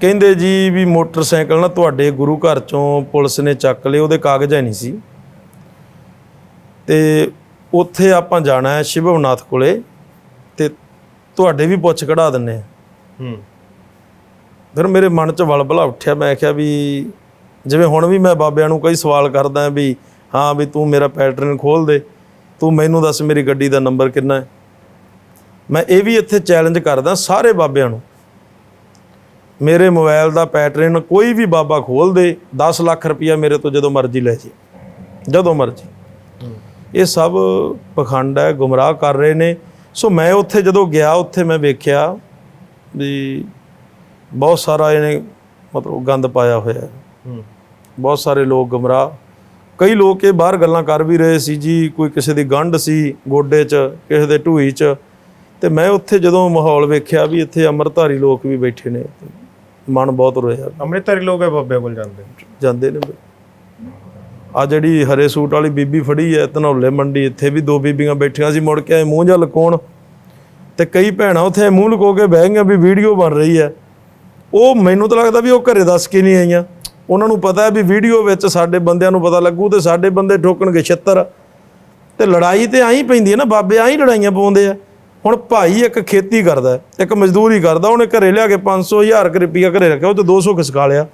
ਕਹਿੰਦੇ ਜੀ ਵੀ ਮੋਟਰਸਾਈਕਲ ਨਾ ਤੁਹਾਡੇ ਗੁਰੂ ਘਰ ਚੋਂ ਪੁਲਿਸ ਨੇ ਚੱਕ ਲਏ ਉਹਦੇ ਕਾਗਜ਼ ਹੈ ਨਹੀਂ ਸੀ। ਤੇ ਉੱਥੇ ਆਪਾਂ ਜਾਣਾ ਹੈ ਸ਼ਿਵਵਨਾਥ ਕੋਲੇ ਤੇ ਤੁਹਾਡੇ ਵੀ ਪੁੱਛ ਕਢਾ ਦਿੰਨੇ ਆ ਹੂੰ। ਫਿਰ ਮੇਰੇ ਮਨ 'ਚ ਵਲਵਲਾ ਉੱਠਿਆ ਮੈਂ ਕਿਹਾ ਵੀ ਜਿਵੇਂ ਹੁਣ ਵੀ ਮੈਂ ਬਾਬਿਆਂ ਨੂੰ ਕਈ ਸਵਾਲ ਕਰਦਾ ਵੀ ਹਾਂ ਵੀ ਤੂੰ ਮੇਰਾ ਪੈਟਰਨ ਖੋਲ ਦੇ ਤੂੰ ਮੈਨੂੰ ਦੱਸ ਮੇਰੀ ਗੱਡੀ ਦਾ ਨੰਬਰ ਕਿੰਨਾ ਹੈ। ਮੈਂ ਇਹ ਵੀ ਇੱਥੇ ਚੈਲੰਜ ਕਰਦਾ ਸਾਰੇ ਬਾਬਿਆਂ ਨੂੰ ਮੇਰੇ ਮੋਬਾਈਲ ਦਾ ਪੈਟਰਨ ਕੋਈ ਵੀ ਬਾਬਾ ਖੋਲ ਦੇ 10 ਲੱਖ ਰੁਪਇਆ ਮੇਰੇ ਤੋਂ ਜਦੋਂ ਮਰਜ਼ੀ ਲੈ ਜੇ। ਜਦੋਂ ਮਰਜ਼ੀ। ਇਹ ਸਭ ਪਖੰਡ ਹੈ ਗੁੰਮਰਾਹ ਕਰ ਰਹੇ ਨੇ। ਸੋ ਮੈਂ ਉੱਥੇ ਜਦੋਂ ਗਿਆ ਉੱਥੇ ਮੈਂ ਵੇਖਿਆ ਵੀ ਬਹੁਤ ਸਾਰਾ ਇਹਨੇ ਮਤਲਬ ਗੰਦ ਪਾਇਆ ਹੋਇਆ ਹੈ। ਬਹੁਤ ਸਾਰੇ ਲੋਕ ਗੁੰਮਰਾਹ। ਕਈ ਲੋਕ ਇਹ ਬਾਹਰ ਗੱਲਾਂ ਕਰ ਵੀ ਰਹੇ ਸੀ ਜੀ ਕੋਈ ਕਿਸੇ ਦੀ ਗੰਢ ਸੀ ਗੋਡੇ 'ਚ ਕਿਸੇ ਦੇ ਢੂਈ 'ਚ। ਤੇ ਮੈਂ ਉੱਥੇ ਜਦੋਂ ਮਾਹੌਲ ਵੇਖਿਆ ਵੀ ਇੱਥੇ ਅੰਮ੍ਰਿਤਧਾਰੀ ਲੋਕ ਵੀ ਬੈਠੇ ਨੇ। ਮਨ ਬਹੁਤ ਰੋਇਆ। ਅੰਮ੍ਰਿਤਧਾਰੀ ਲੋਕ ਹੈ ਬਾਬਿਆਂ ਕੋਲ ਜਾਂਦੇ ਜਾਂਦੇ ਨੇ ਆ ਜਿਹੜੀ ਹਰੇ ਸੂਟ ਵਾਲੀ ਬੀਬੀ ਫੜੀ ਐ ਧਨੌਲੇ ਮੰਡੀ ਇੱਥੇ ਵੀ ਦੋ ਬੀਬੀਆਂ ਬੈਠੀਆਂ ਸੀ ਮੁੜ ਕੇ ਆਏ ਮੂੰਹ ਜਾਂ ਲਕਾਉਣ। ਤੇ ਕਈ ਭੈਣਾਂ ਉੱਥੇ ਮੂੰਹ ਲੁਕੋ ਕੇ ਬਹਿ ਗਈਆਂ ਵੀ ਵੀਡੀਓ ਬਣ ਰਹੀ ਐ। ਉਹ ਮੈਨੂੰ ਤਾਂ ਲੱਗਦਾ ਵੀ ਉਹ ਘਰੇ ਦੱਸ ਕੇ ਨਹੀਂ ਆਈਆਂ। ਉਹਨਾਂ ਨੂੰ ਪਤਾ ਹੈ ਵੀ ਵੀਡੀਓ ਵਿੱਚ ਸਾਡੇ ਬੰਦਿਆਂ ਨੂੰ ਪਤਾ ਲੱਗੂ ਤੇ ਸਾਡੇ ਬੰਦੇ ਠੋਕਣਗੇ ਛਿੱਤਰ। ਤੇ ਲੜਾਈ ਤੇ ਆਈ ਪੈਂਦੀ ਹੈ ਨਾ ਬਾਬੇ ਆਈ ਲੜਾਈਆਂ ਪਾਉਂਦੇ ਆ ਹੁਣ ਭਾਈ ਇੱਕ ਖੇਤੀ ਕਰਦਾ ਇੱਕ ਮਜ਼ਦੂਰੀ ਕਰਦਾ ਉਹਨੇ ਘਰੇ ਲਿਆ ਕੇ 500 ਹਜ਼ਾਰ ਕੁ ਰੁਪਈਆ ਘਰੇ ਰੱਖਿਆ ਉਹ ਤੇ 200 ਖਿਸਕਾ ਲਿਆ।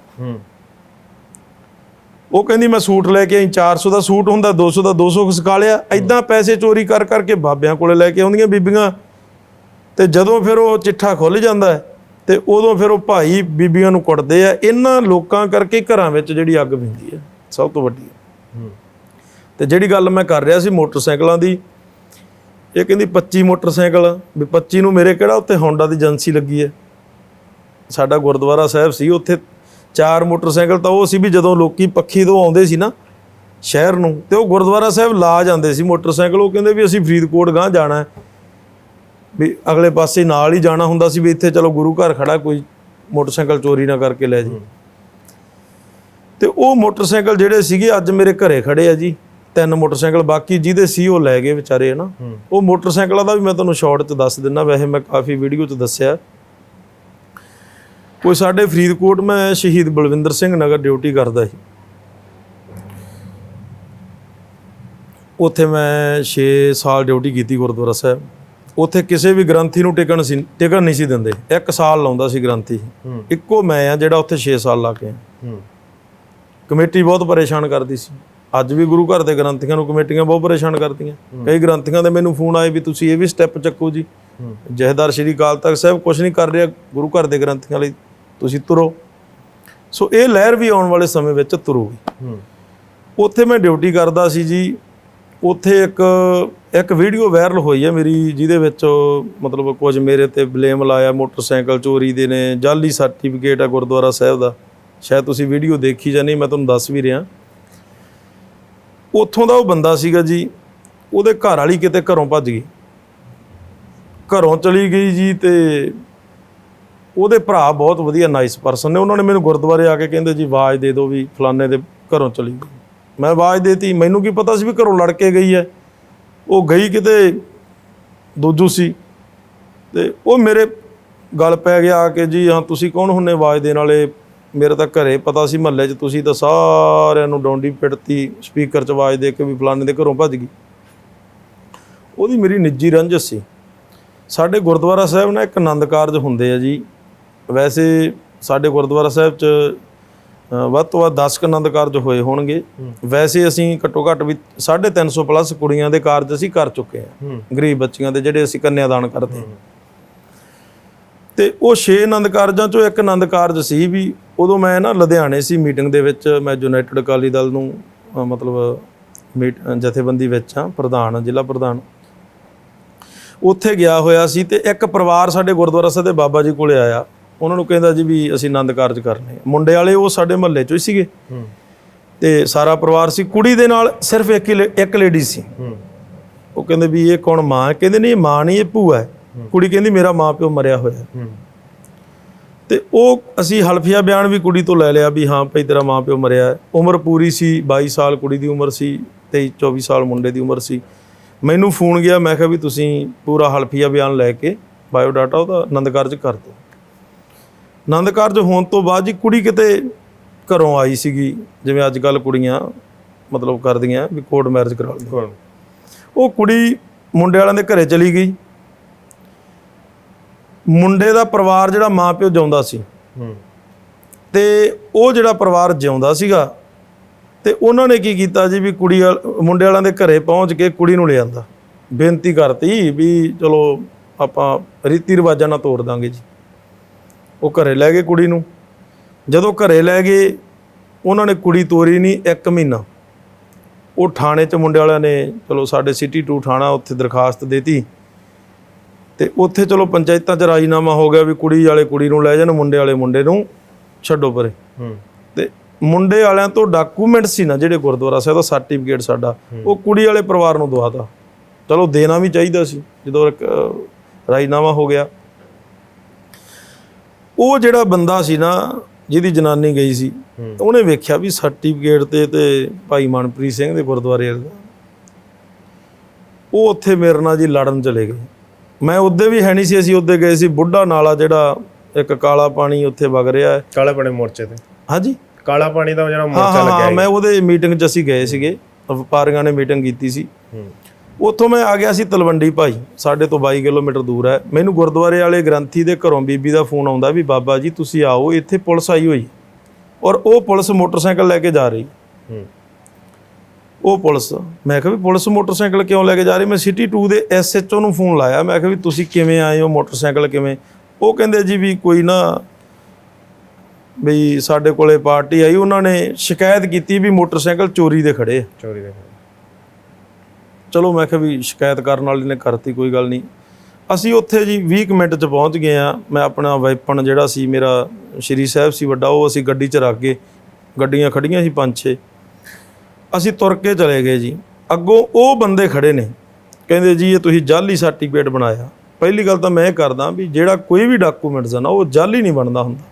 ਉਹ ਕਹਿੰਦੀ ਮੈਂ ਸੂਟ ਲੈ ਕੇ ਆਈ 400 ਦਾ ਸੂਟ ਹੁੰਦਾ 200 ਦਾ 200 ਖਿਸਕਾ ਲਿਆ। ਐਦਾਂ ਪੈਸੇ ਚੋਰੀ ਕਰ ਕਰਕੇ ਬਾਬਿਆਂ ਕੋਲੇ ਲੈ ਕੇ ਆਉਂਦੀਆਂ ਬੀਬੀਆਂ। ਤੇ ਜਦੋਂ ਫਿਰ ਉਹ ਚਿੱਠਾ ਖੁੱਲ ਜਾਂਦਾ ਹੈ ਤੇ ਉਦੋਂ ਫਿਰ ਉਹ ਭਾਈ ਬੀਬੀਆਂ ਨੂੰ ਕੁੱਟਦੇ ਆ। ਇਹਨਾਂ ਲੋਕਾਂ ਕਰਕੇ ਘਰਾਂ ਵਿੱਚ ਜਿਹੜੀ ਅੱਗ ਪੈਂਦੀ ਹੈ ਸਭ ਤੋਂ ਵੱਡੀ। ਤੇ ਜਿਹੜੀ ਗੱਲ ਮੈਂ ਕਰ ਰਿਹਾ ਸੀ ਮੋਟਰਸਾਈਕਲਾਂ ਦੀ ਇਹ ਕਹਿੰਦੀ 25 ਮੋਟਰਸਾਈਕਲ, ਵੀ 25 ਨੂੰ ਮੇਰੇ ਕਿਹੜਾ ਉੱਤੇ ਹੋਂਡਾ ਦੀ ਏਜੰਸੀ ਲੱਗੀ ਹੈ? ਸਾਡਾ ਗੁਰਦੁਆਰਾ ਸਾਹਿਬ ਸੀ, ਉੱਥੇ ਚਾਰ ਮੋਟਰਸਾਈਕਲ ਤਾਂ ਉਹ ਸੀ ਵੀ ਜਦੋਂ ਲੋਕੀ ਪੱਖੀ ਤੋਂ ਆਉਂਦੇ ਸੀ ਨਾ ਸ਼ਹਿਰ ਨੂੰ, ਤੇ ਉਹ ਗੁਰਦੁਆਰਾ ਸਾਹਿਬ ਲਾ ਜਾਂਦੇ ਸੀ ਮੋਟਰਸਾਈਕਲ, ਉਹ ਕਹਿੰਦੇ ਵੀ ਅਸੀਂ ਫਰੀਦਕੋਟ ਗਾਂ ਜਾਣਾ ਹੈ। ਵੀ ਅਗਲੇ ਪਾਸੇ ਨਾਲ ਹੀ ਜਾਣਾ ਹੁੰਦਾ ਸੀ ਵੀ ਇੱਥੇ ਚਲੋ ਗੁਰੂ ਘਰ ਖੜਾ, ਕੋਈ ਮੋਟਰਸਾਈਕਲ ਚੋਰੀ ਨਾ ਕਰਕੇ ਲੈ ਜੀ ਤੇ ਉਹ ਮੋਟਰਸਾਈਕਲ ਜਿਹੜੇ ਸੀਗੇ, ਅੱਜ ਮੇਰੇ ਘਰੇ ਖੜੇ ਆ ਜੀ। ਤਿੰਨ ਮੋਟਰਸਾਈਕਲ ਬਾਕੀ ਜਿਹਦੇ ਸੀ ਉਹ ਲੈ ਗਏ ਵਿਚਾਰੇ ਹਨਾ। ਉਹ ਮੋਟਰਸਾਈਕਲਾਂ ਦਾ ਵੀ ਮੈਂ ਤੁਹਾਨੂੰ ਸ਼ਾਰਟ 'ਚ ਦੱਸ ਦਿੰਦਾ ਵੈਸੇ ਮੈਂ ਕਾਫੀ ਵੀਡੀਓ 'ਚ ਦੱਸਿਆ। ਕੋਈ ਸਾਡੇ ਫਰੀਦਕੋਟ ਮੈਂ ਸ਼ਹੀਦ ਬਲਵਿੰਦਰ ਸਿੰਘ ਨਗਰ ਡਿਊਟੀ ਕਰਦਾ ਸੀ। ਉੱਥੇ ਮੈਂ 6 ਸਾਲ ਡਿਊਟੀ ਕੀਤੀ ਗੁਰਦੁਆਰਾ ਸਾਹਿਬ। ਉੱਥੇ ਕਿਸੇ ਵੀ ਗ੍ਰੰਥੀ ਨੂੰ ਟਿਕਣ ਸੀ ਟਿਕਣ ਨਹੀਂ ਸੀ ਦਿੰਦੇ। ਇੱਕ ਸਾਲ ਲਾਉਂਦਾ ਸੀ ਗ੍ਰੰਥੀ। ਇੱਕੋ ਮੈਂ ਆ ਜਿਹੜਾ ਉੱਥੇ 6 ਸਾਲ ਲਾ ਕੇ ਹੂੰ। ਕਮੇਟੀ ਬਹੁਤ ਪਰੇਸ਼ਾਨ ਕਰਦੀ ਸੀ। ਅੱਜ ਵੀ ਗੁਰੂ ਘਰ ਦੇ ਗ੍ਰੰਥੀਆਂ ਨੂੰ ਕਮੇਟੀਆਂ ਬਹੁਤ ਪਰੇਸ਼ਾਨ ਕਰਦੀਆਂ। ਕਈ ਗ੍ਰੰਥੀਆਂ ਦੇ ਮੈਨੂੰ ਫੋਨ ਆਏ ਵੀ ਤੁਸੀਂ ਇਹ ਵੀ ਸਟੈਪ ਚੱਕੋ ਜੀ। ਜਹਦਾਰ ਸ਼੍ਰੀ ਅਕਾਲ ਤਖਤ ਸਾਹਿਬ ਕੁਝ ਨਹੀਂ ਕਰ ਰਿਹਾ ਗੁਰੂ ਘਰ ਦੇ ਗ੍ਰੰਥੀਆਂ ਲਈ ਤੁਸੀਂ ਤੁਰੋ। ਸੋ ਇਹ ਲਹਿਰ ਵੀ ਆਉਣ ਵਾਲੇ ਸਮੇਂ ਵਿੱਚ ਤੁਰੂਗੀ। ਉੱਥੇ ਮੈਂ ਡਿਊਟੀ ਕਰਦਾ ਸੀ ਜੀ ਉੱਥੇ ਇੱਕ ਇੱਕ ਵੀਡੀਓ ਵਾਇਰਲ ਹੋਈ ਹੈ ਮੇਰੀ ਜਿਹਦੇ ਵਿੱਚ ਮਤਲਬ ਕੁਝ ਮੇਰੇ ਤੇ ਬਲੇਮ ਲਾਇਆ ਮੋਟਰਸਾਈਕਲ ਚੋਰੀ ਦੇ ਨੇ ਜਾਲੀ ਸਰਟੀਫਿਕੇਟ ਹੈ ਗੁਰਦੁਆਰਾ ਸਾਹਿਬ ਦਾ। ਸ਼ਾਇਦ ਤੁਸੀਂ ਵੀਡੀਓ ਦੇਖੀ ਜਾਂ ਨਹੀਂ ਮੈਂ ਤੁਹਾਨੂੰ ਦੱਸ ਵੀ ਰਿਹਾ। ਉੱਥੋਂ ਦਾ ਉਹ ਬੰਦਾ ਸੀਗਾ ਜੀ, ਉਹਦੇ ਘਰ ਵਾਲੀ ਕਿਤੇ ਘਰੋਂ ਭੱਜ ਗਈ। ਘਰੋਂ ਚਲੀ ਗਈ ਜੀ ਤੇ ਉਹਦੇ ਭਰਾ ਬਹੁਤ ਵਧੀਆ ਨਾਈਸ ਪਰਸਨ ਨੇ। ਉਹਨਾਂ ਨੇ ਮੈਨੂੰ ਗੁਰਦੁਆਰੇ ਆ ਕੇ ਕਹਿੰਦੇ, ਜੀ ਆਵਾਜ਼ ਦੇ ਦਿਓ ਵੀ ਫਲਾਣੇ ਦੇ ਘਰੋਂ ਚਲੀ ਗਈ। ਮੈਂ ਆਵਾਜ਼ ਦੇਤੀ। ਮੈਨੂੰ ਕੀ ਪਤਾ ਸੀ ਵੀ ਘਰੋਂ ਲੜ ਕੇ ਗਈ ਹੈ। ਉਹ ਗਈ ਕਿਤੇ ਦੂਜੂ ਸੀ ਤੇ ਉਹ ਮੇਰੇ ਗੱਲ ਪੈ ਗਿਆ ਕਿ ਜੀ, ਹਾਂ, ਤੁਸੀਂ ਕੌਣ ਹੁੰਨੇ ਆਵਾਜ਼ ਦੇਣ ਵਾਲੇ? ਮੇਰੇ ਤਾਂ ਘਰੇ ਪਤਾ ਸੀ ਮਹੱਲੇ 'ਚ ਤੁਸੀਂ ਤਾਂ ਸਾਰਿਆਂ ਨੂੰ ਡੌਂਡੀ ਪਿੜਤੀ ਸਪੀਕਰ 'ਚ ਆਵਾਜ਼ ਦੇ ਕੇ ਵੀ ਫਲਾਣੇ ਦੇ ਘਰੋਂ ਭੱਜ ਗਈ। ਉਹਦੀ ਮੇਰੀ ਨਿੱਜੀ ਰੰਜਿਸ਼ ਸੀ। ਸਾਡੇ ਗੁਰਦੁਆਰਾ ਸਾਹਿਬ ਨਾਲ ਇੱਕ ਆਨੰਦ ਕਾਰਜ ਹੁੰਦੇ ਆ ਜੀ। ਵੈਸੇ ਸਾਡੇ ਗੁਰਦੁਆਰਾ ਸਾਹਿਬ 'ਚ ਵੱਧ ਤੋਂ ਵੱਧ 10 ਕੁ ਆਨੰਦ ਕਾਰਜ ਹੋਏ ਹੋਣਗੇ। ਵੈਸੇ ਅਸੀਂ ਘੱਟੋ ਘੱਟ ਵੀ 350 ਪਲੱਸ ਕੁੜੀਆਂ ਦੇ ਕਾਰਜ ਅਸੀਂ ਕਰ ਚੁੱਕੇ ਹੂੰ। ਗਰੀਬ ਬੱਚੀਆਂ ਦੇ ਜਿਹੜੇ ਅਸੀਂ ਕੰਨਿਆਦਾਨ ਕਰਦੇ। ਹਾਂ। ਤੇ ਉਹ 6 ਆਨੰਦ ਕਾਰਜਾਂ ਚੋਂ ਇੱਕ ਆਨੰਦ ਕਾਰਜ ਸੀ ਵੀ ਉਦੋਂ ਮੈਂ ਨਾ ਲੁਧਿਆਣੇ ਸੀ ਮੀਟਿੰਗ ਦੇ ਵਿੱਚ ਮੈਂ ਯੂਨਾਈਟਿਡ ਅਕਾਲੀ ਦਲ ਨੂੰ ਮਤਲਬ ਜਥੇਬੰਦੀ ਵਿੱਚ ਆ ਪ੍ਰਧਾਨ ਜ਼ਿਲ੍ਹਾ ਪ੍ਰਧਾਨ। ਉੱਥੇ ਗਿਆ ਹੋਇਆ ਸੀ ਤੇ ਇੱਕ ਪਰਿਵਾਰ ਸਾਡੇ ਗੁਰਦੁਆਰਾ ਸਾਹਿਬ ਦੇ ਬਾਬਾ ਜੀ ਕੋਲੇ ਆਇਆ। ਉਹਨਾਂ ਨੂੰ ਕਹਿੰਦਾ ਜੀ ਵੀ ਅਸੀਂ ਆਨੰਦ ਕਾਰਜ ਕਰਨੇ ਆ। ਮੁੰਡੇ ਵਾਲੇ ਉਹ ਸਾਡੇ ਮਹੱਲੇ ਚੋਂ ਹੀ ਸੀਗੇ। ਹੂੰ। ਤੇ ਸਾਰਾ ਪਰਿਵਾਰ ਸੀ। ਕੁੜੀ ਦੇ ਨਾਲ ਸਿਰਫ ਇੱਕ ਹੀ ਇੱਕ ਲੇਡੀ ਸੀ। ਹੂੰ। ਉਹ ਕਹਿੰਦੇ ਵੀ ਇਹ ਕੌਣ ਮਾਂ ਹੈ? ਕਹਿੰਦੇ ਨਹੀਂ ਮਾਂ ਨਹੀਂ ਇਹ ਭੂਆ ਹੈ। ਕੁੜੀ ਕਹਿੰਦੀ ਮੇਰਾ ਮਾਂ ਪਿਓ ਮਰਿਆ ਹੋਇਆ ਤੇ ਉਹ ਅਸੀਂ ਹਲਫੀਆ ਬਿਆਨ ਵੀ ਕੁੜੀ ਤੋਂ ਲੈ ਲਿਆ ਵੀ ਹਾਂ ਭਈ ਤੇਰਾ ਮਾਂ ਪਿਓ ਮਰਿਆ ਹੈ। ਉਮਰ ਪੂਰੀ ਸੀ 22 ਸਾਲ ਕੁੜੀ ਦੀ ਉਮਰ ਸੀ 23 24 ਸਾਲ ਮੁੰਡੇ ਦੀ ਉਮਰ ਸੀ। ਮੈਨੂੰ ਫੋਨ ਗਿਆ ਮੈਂ ਕਿਹਾ ਵੀ ਤੁਸੀਂ ਪੂਰਾ ਹਲਫੀਆ ਬਿਆਨ ਲੈ ਕੇ ਬਾਇਓ ਡਾਟਾ ਉਹਦਾ ਆਨੰਦ ਕਾਰਜ ਕਰ ਦਿਓ। ਆਨੰਦ ਕਾਰਜ ਹੋਣ ਤੋਂ ਬਾਅਦ ਜੀ ਕੁੜੀ ਕਿਤੇ ਘਰੋਂ ਆਈ ਸੀਗੀ ਜਿਵੇਂ ਅੱਜ ਕੱਲ ਕੁੜੀਆਂ ਮਤਲਬ ਕਰਦੀਆਂ ਵੀ ਕੋਰਟ ਮੈਰਿਜ ਕਰਾ ਕੋਣ ਉਹ ਕੁੜੀ ਮੁੰਡੇ ਵਾਲਿਆਂ ਦੇ ਘਰੇ ਚਲੀ ਗਈ। ਮੁੰਡੇ ਦਾ ਪਰਿਵਾਰ ਜਿਹੜਾ ਮਾਂ ਪਿਓ ਜਿਉਂਦਾ ਸੀ। ਹੂੰ। ਤੇ ਉਹ ਜਿਹੜਾ ਪਰਿਵਾਰ ਜਿਉਂਦਾ ਸੀਗਾ ਤੇ ਉਹਨਾਂ ਨੇ ਕੀ ਕੀਤਾ ਜੀ ਵੀ ਕੁੜੀ ਵਾਲ- ਮੁੰਡੇ ਵਾਲਿਆਂ ਦੇ ਘਰੇ ਪਹੁੰਚ ਕੇ ਕੁੜੀ ਨੂੰ ਲੈ ਆਂਦਾ। ਬੇਨਤੀ ਕਰਤੀ ਵੀ ਚਲੋ ਆਪਾਂ ਰੀਤੀ ਰਿਵਾਜਾਂ ਨਾਲ ਤੋੜ ਦਾਂਗੇ ਜੀ। ਉਹ ਘਰੇ ਲੈ ਗਏ ਕੁੜੀ ਨੂੰ। ਜਦੋਂ ਘਰੇ ਲੈ ਗਏ ਉਹਨਾਂ ਨੇ ਕੁੜੀ ਤੋਰੀ ਨਹੀਂ ਇੱਕ ਮਹੀਨਾ। ਉਹ ਥਾਣੇ 'ਚ ਮੁੰਡੇ ਵਾਲਿਆਂ ਨੇ ਚਲੋ ਸਾਡੇ ਸਿਟੀ 2 ਥਾਣਾ ਉੱਥੇ ਦਰਖਾਸਤ ਦੇਤੀ। ਤੇ ਉੱਥੇ ਚਲੋ ਪੰਚਾਇਤਾਂ 'ਚ ਰਾਜੀਨਾਮਾ ਹੋ ਗਿਆ ਵੀ ਕੁੜੀ ਵਾਲੇ ਕੁੜੀ ਨੂੰ ਲੈ ਜਾਣ ਮੁੰਡੇ ਵਾਲੇ ਮੁੰਡੇ ਨੂੰ ਛੱਡੋ ਪਰੇ। ਹੂੰ। ਤੇ ਮੁੰਡੇ ਵਾਲਿਆਂ ਤੋਂ ਡਾਕੂਮੈਂਟ ਸੀ ਨਾ ਜਿਹੜੇ ਗੁਰਦੁਆਰਾ ਸਾਹਿਬ ਦਾ ਸਰਟੀਫਿਕੇਟ ਸਾਡਾ ਉਹ ਕੁੜੀ ਵਾਲੇ ਪਰਿਵਾਰ ਨੂੰ ਦਵਾਤਾ। ਚਲੋ ਦੇਣਾ ਵੀ ਚਾਹੀਦਾ ਸੀ ਜਦੋਂ ਇੱਕ, ਰਾਜੀਨਾਮਾ ਹੋ ਗਿਆ। ਉਹ ਜਿਹੜਾ ਬੰਦਾ ਸੀ ਨਾ ਜਿਹਦੀ ਜਨਾਨੀ ਗਈ ਸੀ। ਉਹਨੇ ਵੇਖਿਆ ਵੀ ਸਰਟੀਫਿਕੇਟ ਤੇ ਤੇ ਭਾਈ ਮਨਪ੍ਰੀਤ ਸਿੰਘ ਦੇ ਗੁਰਦੁਆਰੇ ਉਹ ਉੱਥੇ ਮੇਰੇ ਨਾਲ ਜੀ ਲੜਨ ਚਲੇ ਗਏ। ਮੈਂ ਉੱਦੇ ਵੀ ਹੈ ਨਹੀਂ ਸੀ ਅਸੀਂ ਉੱਦੇ ਗਏ ਸੀ ਬੁੱਢਾ ਨਾਲਾ ਜਿਹੜਾ ਇੱਕ ਕਾਲਾ ਪਾਣੀ ਉੱਥੇ ਵਗ ਰਿਹਾ ਹੈ। ਕਾਲੇ ਪਾਣੀ ਮੋਰਚੇ ਤੇ। ਹਾਂਜੀ। ਕਾਲਾ ਪਾਣੀ ਦਾ ਜਿਹੜਾ ਮੋਰਚਾ ਲੱਗਿਆ ਹਾਂ ਮੈਂ ਉਹਦੇ ਮੀਟਿੰਗ 'ਚ ਅਸੀਂ ਗਏ ਸੀਗੇ ਵਪਾਰੀਆਂ ਨੇ ਮੀਟਿੰਗ ਕੀਤੀ ਸੀ। ਹੂੰ। ਉੱਥੋਂ ਮੈਂ ਆ ਗਿਆ ਸੀ ਤਲਵੰਡੀ ਭਾਈ ਸਾਡੇ ਤੋਂ 22 ਕਿਲੋਮੀਟਰ ਦੂਰ ਹੈ। ਮੈਨੂੰ ਗੁਰਦੁਆਰੇ ਵਾਲੇ ਗ੍ਰੰਥੀ ਦੇ ਘਰੋਂ ਬੀਬੀ ਦਾ ਫੋਨ ਆਉਂਦਾ ਵੀ ਬਾਬਾ ਜੀ ਤੁਸੀਂ ਆਓ ਇੱਥੇ ਪੁਲਿਸ ਆਈ ਹੋਈ ਔਰ ਉਹ ਪੁਲਿਸ ਮੋਟਰਸਾਈਕਲ ਲੈ ਕੇ ਜਾ ਰਹੀ। ਹੂੰ। ਉਹ ਪੁਲਿਸ। ਮੈਂ ਕਿਹਾ ਵੀ ਪੁਲਿਸ ਮੋਟਰਸਾਈਕਲ ਕਿਉਂ ਲੈ ਕੇ ਜਾ ਰਹੀ? ਮੈਂ ਸਿਟੀ 2 ਦੇ ਐਸਐਚਓ ਨੂੰ ਫੋਨ ਲਾਇਆ। ਮੈਂ ਕਿਹਾ ਵੀ ਤੁਸੀਂ ਕਿਵੇਂ ਆਏ ਹੋ? ਮੋਟਰਸਾਈਕਲ ਕਿਵੇਂ? ਉਹ ਕਹਿੰਦੇ ਜੀ ਵੀ ਕੋਈ ਨਾ ਬਈ ਸਾਡੇ ਕੋਲੇ ਪਾਰਟੀ ਆਈ। ਉਹਨਾਂ ਨੇ ਸ਼ਿਕਾਇਤ ਕੀਤੀ ਵੀ ਮੋਟਰਸਾਈਕਲ ਚੋਰੀ ਦੇ ਖੜੇ ਆ। ਚੋਰੀ ਦੇ ਚਲੋ ਮੈਂ ਕਿਹਾ ਵੀ ਸ਼ਿਕਾਇਤ ਕਰਨ ਵਾਲੇ ਨੇ ਕਰਤੀ ਕੋਈ ਗੱਲ ਨਹੀਂ। ਅਸੀਂ ਉੱਥੇ ਜੀ 20 ਕੁ ਮਿੰਟ ਚ ਪਹੁੰਚ ਗਏ ਆ ਮੈਂ ਆਪਣਾ ਵੈਪਨ ਜਿਹੜਾ ਸੀ ਮੇਰਾ ਸ਼੍ਰੀ ਸਾਹਿਬ ਸੀ ਵੱਡਾ ਉਹ ਅਸੀਂ ਗੱਡੀ ਚ ਰੱਖ ਕੇ ਗੱਡੀਆਂ ਖੜੀਆਂ ਸੀ ਪੰਜ ਛੇ। ਅਸੀਂ ਤੁਰ ਕੇ ਚਲੇ ਗਏ ਜੀ। ਅੱਗੋਂ ਉਹ ਬੰਦੇ ਖੜੇ ਨੇ। ਕਹਿੰਦੇ ਜੀ ਇਹ ਤੁਸੀਂ ਜਾਲੀ ਸਰਟੀਫਿਕੇਟ ਬਣਾਇਆ। ਪਹਿਲੀ ਗੱਲ ਤਾਂ ਮੈਂ ਇਹ ਕਰਦਾ ਵੀ ਜਿਹੜਾ ਕੋਈ ਵੀ ਡਾਕੂਮੈਂਟਸ ਆ ਨਾ ਉਹ ਜਾਲੀ ਨਹੀਂ ਬਣਦਾ ਹੁੰਦਾ।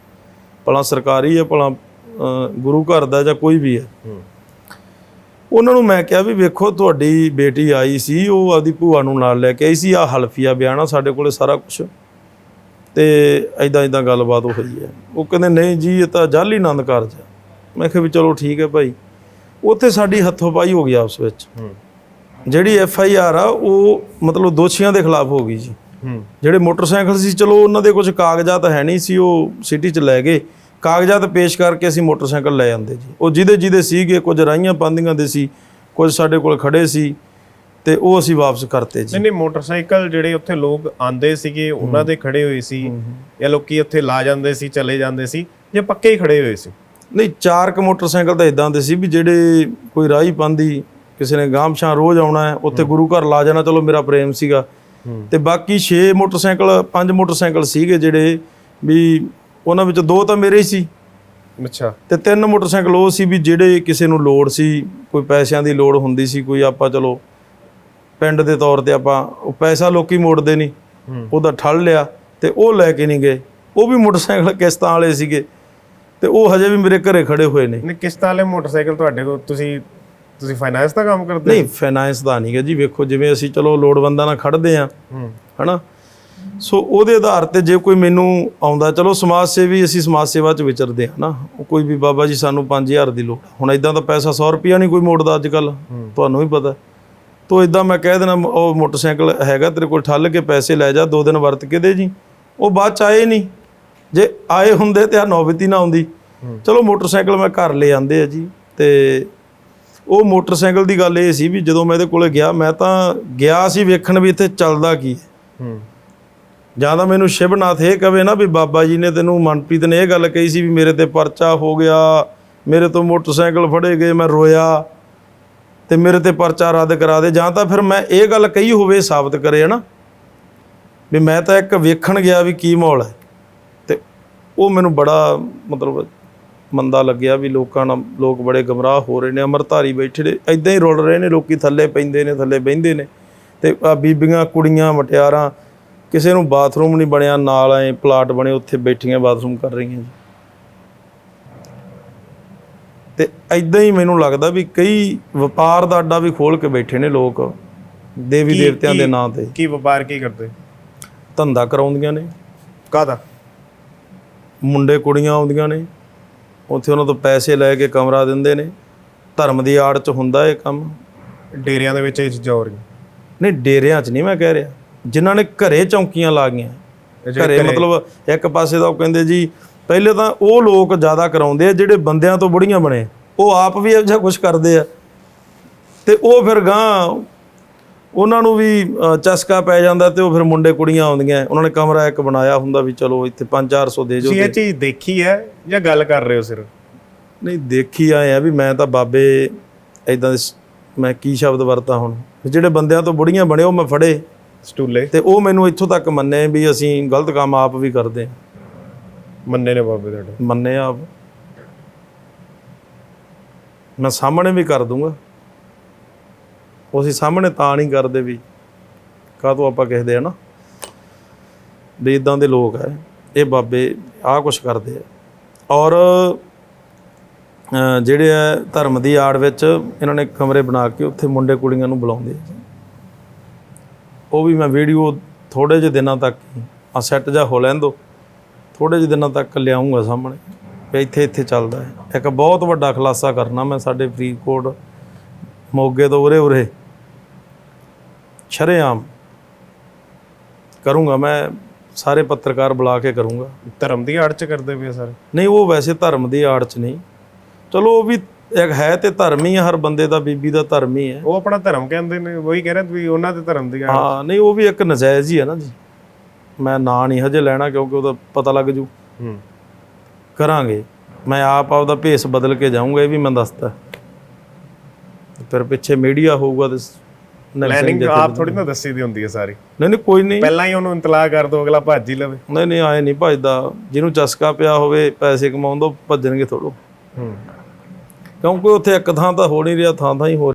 ਭਲਾ ਸਰਕਾਰੀ ਹੈ ਭਲਾ ਗੁਰੂ ਘਰ ਦਾ ਜਾਂ ਕੋਈ ਵੀ ਹੈ ਹੂੰ। ਉਹਨਾਂ ਨੂੰ ਮੈਂ ਕਿਹਾ ਵੀ ਵੇਖੋ ਤੁਹਾਡੀ ਬੇਟੀ ਆਈ ਸੀ ਉਹ ਆਪਦੀ ਭੂਆ ਨੂੰ ਨਾਲ ਲੈ ਕੇ ਆਈ ਸੀ। ਆ ਹਲਫੀਆ ਬਿਆਨ ਆ ਸਾਡੇ ਕੋਲੇ ਸਾਰਾ ਕੁਝ ਤੇ ਐਦਾਂ ਐਦਾਂ ਗੱਲਬਾਤ ਹੋਈ ਹੈ ਉਹ ਕਹਿੰਦੇ ਨਹੀਂ ਜੀ ਇਹ ਤਾਂ ਜਾਲੀ ਆਨੰਦ ਕਾਰਜ ਹੈ ਮੈਂ ਕਿਹਾ ਵੀ ਚਲੋ ਠੀਕ ਹੈ ਭਾਈ। ਉੱਥੇ ਸਾਡੀ ਹੱਥੋਂ ਪਾਈ ਹੋ ਗਈ ਆਪਸ ਵਿੱਚ। ਹੂੰ। ਜਿਹੜੀ ਐਫ ਆਈ ਆਰ ਆ ਉਹ ਮਤਲਬ ਦੋਸ਼ੀਆਂ ਦੇ ਖਿਲਾਫ ਹੋ ਗਈ ਜੀ। ਹੂੰ। ਜਿਹੜੇ ਮੋਟਰਸਾਈਕਲ ਸੀ ਚਲੋ ਉਹਨਾਂ ਦੇ ਕੁਝ ਕਾਗਜ਼ਾਤ ਹੈ ਨਹੀਂ ਸੀ ਉਹ ਸਿਟੀ 'ਚ ਲੈ ਗਏ। ਕਾਗਜ਼ਾਤ ਪੇਸ਼ ਕਰਕੇ ਅਸੀਂ ਮੋਟਰਸਾਈਕਲ ਲੈ ਜਾਂਦੇ ਜੀ। ਉਹ ਜਿਹਦੇ ਜਿਹਦੇ ਸੀਗੇ ਕੁਝ ਰਾਈਆਂ ਪਾਂਦੀਆਂ ਦੇ ਸੀ ਕੁਝ ਸਾਡੇ ਕੋਲ ਖੜੇ ਸੀ ਤੇ ਉਹ ਅਸੀਂ ਵਾਪਸ ਕਰਤੇ ਜੀ। ਨਹੀਂ ਨਹੀਂ ਮੋਟਰਸਾਈਕਲ ਜਿਹੜੇ ਉੱਥੇ ਲੋਕ ਆਂਦੇ ਸੀਗੇ ਉਹਨਾਂ ਦੇ ਖੜੇ ਹੋਏ ਸੀ ਜਾਂ ਲੋਕੀ ਉੱਥੇ ਲਾ ਜਾਂਦੇ ਸੀ ਚਲੇ ਜਾਂਦੇ ਸੀ ਜਾਂ ਪੱਕੇ ਹੀ ਖੜੇ ਹੋਏ ਸੀ। ਨਹੀਂ ਚਾਰ ਕ ਮੋਟਰਸਾਈਕਲ ਤਾਂ ਇਦਾਂ ਦੇ ਸੀ ਵੀ ਜਿਹੜੇ ਕੋਈ ਰਾਹੀ ਪਾਂਦੀ ਕਿਸੇ ਨੇ ਗਾਮਸ਼ਾਂ ਰੋਜ਼ ਆਉਣਾ ਹੈ ਉੱਥੇ ਗੁਰੂ ਘਰ ਲਾ ਜਾਣਾ ਚਲੋ ਮੇਰਾ ਪ੍ਰੇਮ ਸੀਗਾ। ਤੇ ਬਾਕੀ 6 ਮੋਟਰਸਾਈਕਲ 5 ਮੋਟਰਸਾਈਕਲ ਸੀਗੇ ਜਿਹੜੇ ਵੀ ਉਹਨਾਂ ਵਿੱਚ ਦੋ ਤਾਂ ਮੇਰੇ ਹੀ ਸੀ। ਅੱਛਾ। ਤੇ ਤਿੰਨ ਮੋਟਰਸਾਈਕਲ ਉਹ ਸੀ ਵੀ ਜਿਹੜੇ ਕਿਸੇ ਨੂੰ ਲੋੜ ਸੀ ਕੋਈ ਪੈਸਿਆਂ ਦੀ ਲੋੜ ਹੁੰਦੀ ਸੀ ਕੋਈ ਆਪਾਂ ਚਲੋ ਪਿੰਡ ਦੇ ਤੌਰ ਤੇ ਆਪਾਂ ਉਹ ਪੈਸਾ ਲੋਕੀ ਮੋੜਦੇ ਨਹੀਂ। ਉਹਦਾ ਠੱਲ ਲਿਆ ਤੇ ਉਹ ਲੈ ਕੇ ਨਹੀਂ ਗਏ। ਉਹ ਵੀ ਮੋਟਰਸਾਈਕਲ ਕਿਸ਼ਤਾਂ ਵਾਲੇ ਸੀਗੇ। ਤੇ ਉਹ ਹਜੇ ਵੀ ਮੇਰੇ ਘਰੇ ਖੜੇ ਹੋਏ ਨੇ। ਨਹੀਂ ਕਿਸ਼ਤਾਂ ਵਾਲੇ ਮੋਟਰਸਾਈਕਲ ਤੁਹਾਡੇ ਕੋਲ ਤੁਸੀਂ ਤੁਸੀਂ ਫਾਈਨਾਂਸ ਦਾ ਕੰਮ ਕਰਦੇ ਨਹੀਂ ਫਾਈਨਾਂਸ ਦਾ ਨਹੀਂ ਗਾ ਜੀ ਵੇਖੋ ਜਿਵੇਂ ਅਸੀਂ ਚਲੋ ਲੋੜਵੰਦਾਂ ਨਾਲ ਖੜਦੇ ਆ ਹੂੰ। ਹਨਾ? ਸੋ ਉਹਦੇ ਆਧਾਰ ਤੇ ਜੇ ਕੋਈ ਮੈਨੂੰ ਆਉਂਦਾ ਚਲੋ ਸਮਾਜ ਸੇਵੀ ਅਸੀਂ ਸਮਾਜ ਸੇਵਾ 'ਚ ਵਿਚਰਦੇ ਆ ਨਾ ਉਹ ਕੋਈ ਵੀ ਬਾਬਾ ਜੀ ਸਾਨੂੰ 5000 ਦੀ ਲੋੜ। ਹੁਣ ਇਦਾਂ ਤਾਂ ਪੈਸਾ 100 ਰੁਪਿਆ ਨਹੀਂ ਕੋਈ ਮੋੜਦਾ ਅੱਜ ਕੱਲ ਤੁਹਾਨੂੰ ਵੀ ਪਤਾ। ਤੋ ਇਦਾਂ ਮੈਂ ਕਹਿ ਦੇਣਾ ਉਹ ਮੋਟਰਸਾਈਕਲ ਹੈਗਾ ਤੇਰੇ ਕੋਲ ਠੱਲ ਕੇ ਪੈਸੇ ਲੈ ਜਾ ਦੋ ਦਿਨ ਵਰਤ ਕੇ ਦੇ ਜੀ। ਉਹ ਬਾਅਦ ਚ ਆਏ ਨਹੀਂ। ਜੇ ਆਏ ਹੁੰਦੇ ਤੇ ਆ ਨੌਬਤ ਨਾ ਆਉਂਦੀ। ਚਲੋ ਮੋਟਰਸਾਈਕਲ ਮੈਂ ਘਰ ਲੈ ਆਂਦੇ ਆ ਜੀ ਤੇ ਉਹ ਮੋਟਰਸਾਈਕਲ ਦੀ ਗੱਲ ਇਹ ਸੀ ਵੀ ਜਦੋਂ ਮੈਂ ਇਹਦੇ ਕੋਲੇ ਗਿਆ ਮੈਂ ਤਾਂ ਗਿਆ ਸੀ ਵੇਖਣ ਵੀ ਇੱਥੇ ਚੱਲਦਾ ਕੀ ਹੈ। ਜਾਂ ਤਾਂ ਮੈਨੂੰ ਸ਼ਿਵਨਾਥ ਇਹ ਕਵੇ ਨਾ ਵੀ ਬਾਬਾ ਜੀ ਨੇ ਤੈਨੂੰ ਮਨਪ੍ਰੀਤ ਨੇ ਇਹ ਗੱਲ ਕਹੀ ਸੀ ਵੀ ਮੇਰੇ ਤੇ ਪਰਚਾ ਹੋ ਗਿਆ ਮੇਰੇ ਤੋਂ ਮੋਟਰਸਾਈਕਲ ਫੜੇ ਗਏ ਮੈਂ ਰੋਇਆ ਤੇ ਮੇਰੇ ਤੇ ਪਰਚਾ ਰੱਦ ਕਰਾ ਦੇ। ਜਾਂ ਤਾਂ ਫਿਰ ਮੈਂ ਇਹ ਗੱਲ ਕਹੀ ਹੋਵੇ ਸਾਬਤ ਕਰੇ ਹਨਾ। ਵੀ ਮੈਂ ਤਾਂ ਇੱਕ ਵੇਖਣ ਗਿਆ ਵੀ ਕੀ ਮਾਹੌਲ ਹੈ। ਉਹ ਮੈਨੂੰ ਬੜਾ ਮਤਲਬ ਮੰਦਾ ਲੱਗਿਆ ਵੀ ਲੋਕਾਂ ਨਾਲ ਲੋਕ ਬੜੇ ਗਮਰਾਹ ਹੋ ਰਹੇ ਨੇ ਅਮਰਧਾਰੀ ਬੈਠੇ ਨੇ ਐਦਾਂ ਹੀ ਰੁਲ ਰਹੇ ਨੇ ਲੋਕੀ ਥੱਲੇ ਪੈਂਦੇ ਨੇ ਥੱਲੇ ਬਹਿੰਦੇ ਨੇ ਤੇ ਆਹ ਬੀਬੀਆਂ ਕੁੜੀਆਂ ਮਟਿਆਰਾਂ ਕਿਸੇ ਨੂੰ ਬਾਥਰੂਮ ਨਹੀਂ ਬਣਿਆ ਨਾਲ ਐ ਪਲਾਟ ਬਣੇ ਉੱਥੇ ਬੈਠੀਆਂ ਬਾਥਰੂਮ ਕਰ ਰਹੀਆਂ ਜੀ। ਤੇ ਐਦਾਂ ਹੀ ਮੈਨੂੰ ਲੱਗਦਾ ਵੀ ਕਈ ਵਪਾਰ ਦਾ ਅੱਡਾ ਵੀ ਖੋਲ ਕੇ ਬੈਠੇ ਨੇ ਲੋਕ ਦੇਵੀ ਦੇਵਤਿਆਂ ਦੇ ਨਾਂ ਤੇ। ਕੀ ਵਪਾਰ ਕੀ ਕਰਦੇ? ਧੰਦਾ ਕਰਾਉਂਦੀਆਂ ਨੇ। ਕਾਦਾ ਮੁੰਡੇ ਕੁੜੀਆਂ ਆਉਂਦੀਆਂ ਨੇ ਉੱਥੇ ਉਹਨਾਂ ਤੋਂ ਪੈਸੇ ਲੈ ਕੇ ਕਮਰਾ ਦਿੰਦੇ ਨੇ। ਧਰਮ ਦੀ ਆੜ 'ਚ ਹੁੰਦਾ ਇਹ ਕੰਮ। ਡੇਰਿਆਂ ਦੇ ਵਿੱਚ ਇਹ ਚੀਜ਼ਾਂ ਹੋ ਰਹੀਆਂ। ਨਹੀਂ ਡੇਰਿਆਂ 'ਚ ਨਹੀਂ ਮੈਂ ਕਹਿ ਰਿਹਾ। ਜਿਨ੍ਹਾਂ ਨੇ ਘਰੇ ਚੌਂਕੀਆਂ ਲਾ ਗਈਆਂ। ਘਰੇ ਮਤਲਬ ਇੱਕ ਪਾਸੇ ਦਾ ਉਹ ਕਹਿੰਦੇ ਜੀ ਪਹਿਲੇ ਤਾਂ ਉਹ ਲੋਕ ਜ਼ਿਆਦਾ ਕਰਾਉਂਦੇ ਆ ਜਿਹੜੇ ਬੰਦਿਆਂ ਤੋਂ ਬੁੜੀਆਂ ਬਣੇ। ਉਹ ਆਪ ਵੀ ਇਹੋ ਜਿਹਾ ਕੁਝ ਕਰਦੇ ਆ। ਤੇ ਉਹ ਫਿਰ ਗਾਂ ਉਹਨਾਂ ਨੂੰ ਵੀ ਚਸਕਾ ਪੈ ਜਾਂਦਾ ਤੇ ਉਹ ਫਿਰ ਮੁੰਡੇ ਕੁੜੀਆਂ ਆਉਂਦੀਆਂ। ਉਹਨਾਂ ਨੇ ਕਮਰਾ ਇੱਕ ਬਣਾਇਆ ਹੁੰਦਾ ਵੀ ਚਲੋ ਇੱਥੇ 5-400 ਦੇ ਜੋ ਇਹ ਚੀਜ਼ ਦੇਖੀ ਹੈ ਜਾਂ ਗੱਲ ਕਰ ਰਹੇ ਹੋ ਸਿਰਫ? ਨਹੀਂ ਦੇਖੀ ਆਏ ਆ ਵੀ ਮੈਂ ਤਾਂ ਬਾਬੇ ਇਦਾਂ ਦੇ ਮੈਂ ਕੀ ਸ਼ਬਦ ਵਰਤਾ ਹੁਣ? ਜਿਹੜੇ ਬੰਦਿਆਂ ਤੋਂ ਬੁੜੀਆਂ ਬਣੇ ਉਹ ਮੈਂ ਫੜੇ। ਸਟੂਲੇ। ਤੇ ਉਹ ਮੈਨੂੰ ਇੱਥੋਂ ਤੱਕ ਮੰਨੇ ਵੀ ਅਸੀਂ ਗਲਤ ਕੰਮ ਆਪ ਵੀ ਕਰਦੇ ਮੰਨੇ ਨੇ ਬਾਬੇ ਤੁਹਾਡੇ? ਮੰਨੇ ਆਪ। ਮੈਂ ਸਾਹਮਣੇ ਵੀ ਕਰ ਦੂੰਗਾ। ਉਹ ਅਸੀਂ ਸਾਹਮਣੇ ਤਾਂ ਨਹੀਂ ਕਰਦੇ ਵੀ ਕਾਹਤੋਂ ਆਪਾਂ ਕਹਿੰਦੇ ਆ ਨਾ ਵੀ ਇਦਾਂ ਦੇ ਲੋਕ ਹੈ ਇਹ ਬਾਬੇ ਆਹ ਕੁਛ ਕਰਦੇ ਆ। ਔਰ ਜਿਹੜੇ ਆ ਧਰਮ ਦੀ ਆੜ ਵਿੱਚ ਇਹਨਾਂ ਨੇ ਕਮਰੇ ਬਣਾ ਕੇ ਉੱਥੇ ਮੁੰਡੇ ਕੁੜੀਆਂ ਨੂੰ ਬੁਲਾਉਂਦੇ ਆ ਉਹ ਵੀ ਮੈਂ ਵੀਡੀਓ ਥੋੜੇ ਜਿਹੇ ਦਿਨਾਂ ਤੱਕ ਆ ਸੈੱਟ ਜਾ ਹੋ ਲੈਣ ਦੋ ਥੋੜੇ ਜਿਹੇ ਦਿਨਾਂ ਤੱਕ ਲਿਆਉਂਗਾ ਸਾਹਮਣੇ। ਵੀ ਇੱਥੇ ਇੱਥੇ ਚੱਲਦਾ ਹੈ। ਇੱਕ ਬਹੁਤ ਵੱਡਾ ਖੁਲਾਸਾ ਕਰਨਾ ਮੈਂ ਸਾਡੇ ਫਰੀਦਕੋਟ ਮੋਗੇ ਤੋਂ ਉਰੇ ਉਰੇ ਸ਼ਰੇਆਮ ਕਰੂੰਗਾ ਮੈਂ ਸਾਰੇ ਪੱਤਰਕਾਰ ਬੁਲਾ ਕੇ ਕਰੂੰਗਾ। ਧਰਮ ਦੀ ਆੜ ਚ ਕਰਦੇ ਪਏ ਸਾਰੇ? ਨਹੀਂ ਉਹ ਵੈਸੇ ਧਰਮ ਦੀ ਆੜ ਚ ਨਹੀਂ। ਚਲੋ ਉਹ ਵੀ ਇੱਕ ਹੈ ਤੇ ਧਰਮ ਹੀ ਹੈ ਹਰ ਬੰਦੇ ਦਾ ਬੀਬੀ ਦਾ ਧਰਮ ਹੀ ਹੈ। ਉਹ ਆਪਣਾ ਧਰਮ ਕਹਿੰਦੇ ਨੇ ਉਹੀ ਕਹਿ ਰਹੇ ਵੀ ਉਹਨਾਂ ਦੇ ਧਰਮ ਦੀ ਆੜ ਹਾਂ ਨਹੀਂ ਉਹ ਵੀ ਇੱਕ ਨਜਾਇਜ਼ ਹੀ ਹੈ ਨਾ ਜੀ। ਮੈਂ ਨਾਂ ਨਹੀਂ ਹਜੇ ਲੈਣਾ ਕਿਉਂਕਿ ਉਹਦਾ ਪਤਾ ਲੱਗ ਜੂ। ਹੂੰ। ਕਰਾਂਗੇ। ਮੈਂ ਆਪ ਆਪਦਾ ਭੇਸ ਬਦਲ ਕੇ ਜਾਊਂਗਾ ਇਹ ਵੀ ਮੈਂ ਦੱਸਦਾ ਫਿਰ ਪਿੱਛੇ ਮੀਡੀਆ ਹੋਊਗਾ ਤੇ ਪਲੈਨਿੰਗ ਆਪ ਥੋੜੀ ਨਾ ਦੱਸੀ ਦੀ ਹੁੰਦੀ ਹੈ ਸਾਰੀ। ਨਹੀਂ ਕੋਈ ਨਹੀਂ। ਪਹਿਲਾਂ ਹੀ ਉਹਨੂੰ ਇੰਤਲਾਹ ਕਰ ਦੋ ਅਗਲਾ ਭੱਜ ਹੀ ਲਵੇ। ਨਹੀਂ ਨਹੀਂ ਆਏ ਨਹੀਂ ਭਜਦਾ। ਜਿਹਨੂੰ ਚਸਕਾ ਪਿਆ ਹੋਵੇ ਪੈਸੇ ਕਮਾਉਣ ਤੋਂ ਭੱਜਣਗੇ ਥੋੜੋ ਹੂੰ। ਕਿਉਂਕਿ ਉੱਥੇ ਇੱਕ ਥਾਂ ਤਾਂ ਹੋ ਨਹੀਂ ਰਿਹਾ ਥਾਂ ਥਾਂ ਹੀ ਹੋ